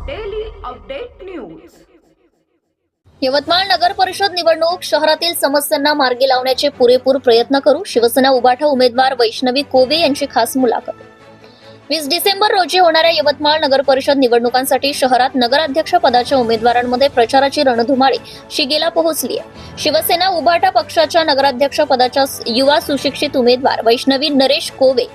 Update news Yavatmal Nagar Parishad निवडणूक शहरातील समस्यांना मार्गी लावण्याचे पुरेपूर प्रयत्न करू शिवसेना उभाठा उमेदवार वैष्णवी कोवे यांची खास मुलाखत. वीस डिसेंबर रोजी होणाऱ्या यवतमाळ नगर परिषद निवडणुकांसाठी शहरात नगराध्यक्ष पदाच्या उमेदवारांमध्ये प्रचाराची रणधुमाळी शिगेला पोहोचली आहे. शिवसेना उभाटा पक्षाच्या नगराध्यक्ष पदाच्या युवा सुशिक्षित उमेदवार वैष्णवी नरेश कोवे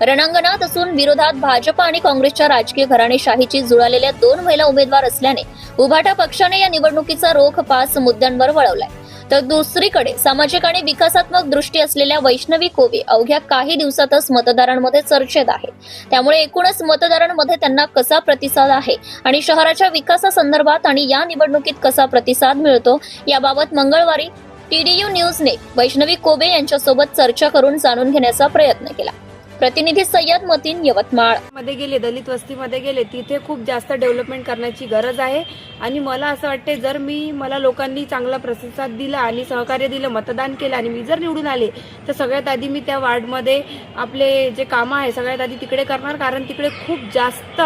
रणांगणात असून विरोधात भाजप आणि काँग्रेसच्या राजकीय घराणेशाहीची जुळालेल्या दोन महिला उमेदवार असल्याने उभाटा पक्षाने या निवडणुकीचा रोख पाच मुद्द्यांवर वळवलाय. तर दुसरीकडे सामाजिक आणि विकासात्मक दृष्टी असलेल्या वैष्णवी कोवे अवघ्या काही दिवसातच मतदारांमध्ये चर्चेत आहे. त्यामुळे एकूणच मतदारांमध्ये त्यांना कसा प्रतिसाद आहे आणि शहराच्या विकासासंदर्भात आणि या निवडणुकीत कसा प्रतिसाद मिळतो याबाबत मंगळवारी टीडीयू न्यूजने वैष्णवी कोबे यांच्यासोबत चर्चा करून जाणून घेण्याचा प्रयत्न केला. प्रतिनिधी सय्यद मतीन यवतमाळ. मध्ये गेले दलित वस्तीमध्ये गेले तिथे खूप जास्त डेव्हलपमेंट करण्याची गरज आहे. आणि मला असं वाटते जर मी मला लोकांनी चांगला प्रतिसाद दिला आणि सहकार्य दिलं मतदान केलं आणि मी जर निवडून आले तर सगळ्यात आधी मी त्या वार्डमध्ये आपले जे कामं आहे सगळ्यात आधी तिकडे करणार. कारण तिकडे खूप जास्त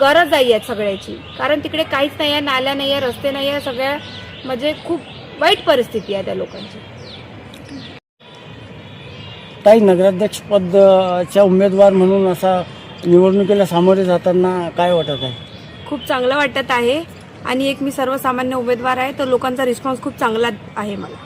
गरज आहे यात सगळ्याची. कारण तिकडे काहीच नाही आहे नाल्या नाही आहे रस्ते नाही आहे सगळ्या म्हणजे खूप वाईट परिस्थिती आहे त्या लोकांची. ताई नगराध्यक्षपदच्या उमेदवार म्हणून असा निवडणुकीला सामोरे जाताना काय वाटत आहे? खूप चांगलं वाटत आहे. आणि एक मी सर्वसामान्य उमेदवार आहे तर लोकांचा रिस्पॉन्स खूप चांगला आहे मला.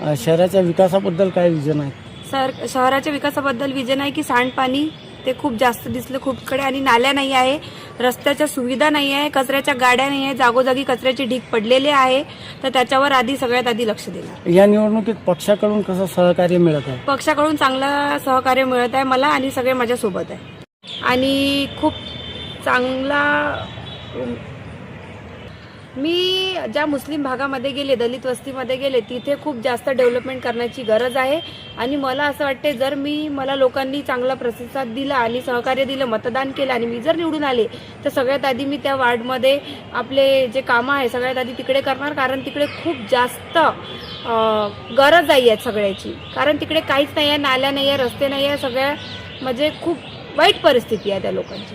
अ, शहराच्या विकासाबद्दल काय विजन आहे? सर शहराच्या विकासाबद्दल विजन आहे की सांडपाणी ते खूप जास्त दिसलं खूपकडे आणि नाल्या नाही आहे रस्त्याच्या सुविधा नाही आहे कचऱ्याच्या गाड्या नाही आहे जागोजागी कचऱ्याचे ढीक पडलेले आहे. तर त्याच्यावर आधी सगळ्यात आधी लक्ष देणार या निवडणुकीत पक्षाकडून कसं सहकार्य मिळत आहे? पक्षाकडून चांगलं सहकार्य मिळत आहे मला आणि सगळे माझ्यासोबत आहे. आणि खूप चांगला मी ज्या मुस्लिम भागामध्ये गेले दलित वस्तीमध्ये गेले तिथे खूप जास्त डेव्हलपमेंट करण्याची गरज आहे. आणि मला असं वाटते जर मी मला लोकांनी चांगला प्रतिसाद दिला आणि सहकार्य दिलं मतदान केलं आणि मी जर निवडून आले तर सगळ्यात आधी मी त्या वार्डमध्ये आपले जे कामं आहे सगळ्यात आधी तिकडे करणार. कारण तिकडे खूप जास्त गरज आहे आहेत सगळ्याची. कारण तिकडे काहीच नाही आहे नाल्या नाही आहे रस्ते नाही आहे सगळ्या म्हणजे खूप वाईट परिस्थिती आहे त्या लोकांची.